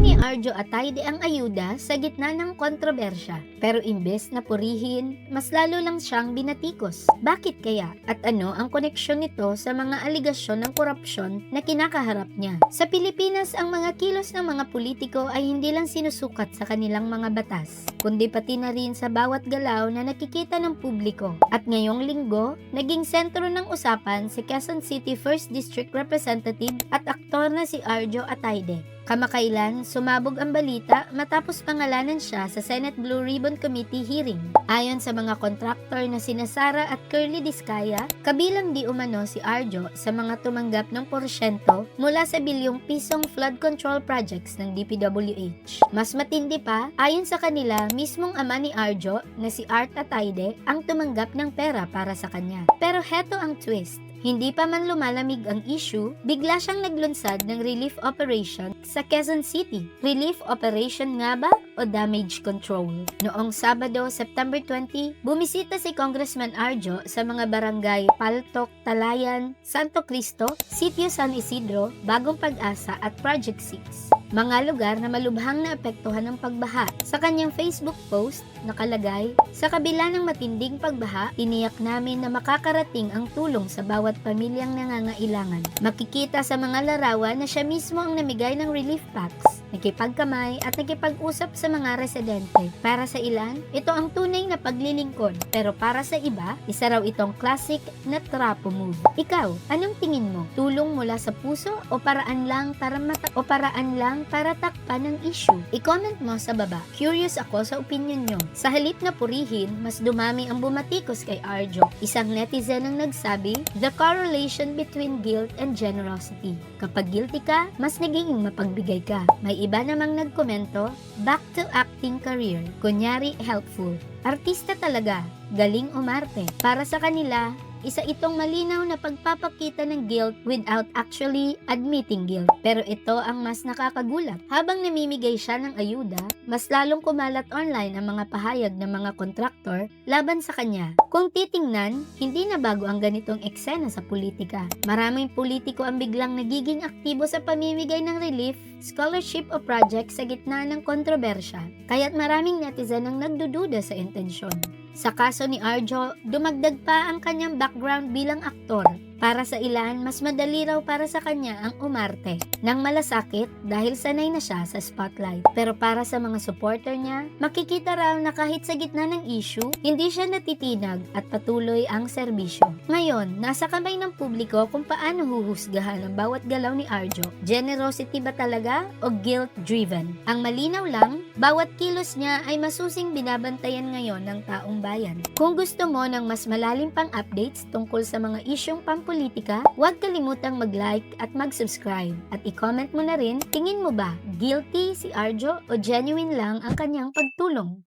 ni Arjo Atayde ang ayuda sa gitna ng kontrobersya. Pero imbes na purihin, mas lalo lang siyang binatikos. Bakit kaya? At ano ang koneksyon nito sa mga aligasyon ng korupsyon na kinakaharap niya? Sa Pilipinas, ang mga kilos ng mga politiko ay hindi lang sinusukat sa kanilang mga batas, kundi pati na rin sa bawat galaw na nakikita ng publiko. At ngayong linggo, naging sentro ng usapan si Quezon City 1st District Representative at aktor na si Arjo Atayde. Kamakailan, sumabog ang balita matapos pangalanan siya sa Senate Blue Ribbon Committee hearing. Ayon sa mga kontraktor na sina Sara at Curly Discaya, kabilang di umano si Arjo sa mga tumanggap ng porsyento mula sa bilyong pisong flood control projects ng DPWH. Mas matindi pa, ayon sa kanila, mismong ama ni Arjo na si Art Atayde ang tumanggap ng pera para sa kanya. Pero heto ang twist. Hindi pa man lumalamig ang issue, bigla siyang naglunsad ng relief operation sa Quezon City. Relief operation nga ba o damage control? Noong Sabado, September 20, bumisita si Congressman Arjo sa mga barangay Paltok, Talayan, Santo Cristo, Sitio San Isidro, Bagong Pag-asa at Project 6 mga lugar na malubhang naapektuhan ng pagbaha. Sa kanyang Facebook post, nakalagay, Sa kabila ng matinding pagbaha, tiniyak namin na makakarating ang tulong sa bawat pamilyang nangangailangan. Makikita sa mga larawan na siya mismo ang namigay ng relief packs, nakipagkamay at nakipag-usap sa mga residente. Para sa ilan, ito ang tunay na paglilingkod, pero para sa iba, isa raw itong classic na trapo move. Ikaw, anong tingin mo? Tulong mula sa puso o paraan lang para mata o paraan lang para takpan ng issue? I-comment mo sa baba. Curious ako sa opinion nyo. Sa halip na purihin, mas dumami ang bumatikos kay Arjo. Isang netizen ang nagsabi, the correlation between guilt and generosity. Kapag guilty ka, mas nagiging mapagbigay ka. May iba namang nagkomento, back to acting career. Kunyari, helpful. Artista talaga, galing umarte. Para sa kanila, isa itong malinaw na pagpapakita ng guilt without actually admitting guilt. Pero ito ang mas nakakagulat. Habang namimigay siya ng ayuda, mas lalong kumalat online ang mga pahayag ng mga kontraktor laban sa kanya. Kung titingnan, hindi na bago ang ganitong eksena sa politika. Maraming politiko ang biglang nagiging aktibo sa pamimigay ng relief, scholarship o project sa gitna ng kontrobersya. Kaya't maraming netizen ang nagdududa sa intensyon. Sa kaso ni Arjo, dumagdag pa ang kanyang background bilang aktor. Para sa ilan, mas madali raw para sa kanya ang umarte. Nang malasakit dahil sanay na siya sa spotlight. Pero para sa mga supporter niya, makikita raw na kahit sa gitna ng issue, hindi siya natitinag at patuloy ang serbisyo. Ngayon, nasa kamay ng publiko kung paano huhusgahan ang bawat galaw ni Arjo. Generosity ba talaga o guilt-driven? Ang malinaw lang, bawat kilos niya ay masusing binabantayan ngayon ng taong bayan. Kung gusto mo ng mas malalim pang updates tungkol sa mga isyong pampolitika, huwag kalimutang mag-like at mag-subscribe. At i-comment mo na rin, tingin mo ba, guilty si Arjo o genuine lang ang kanyang pagtulong?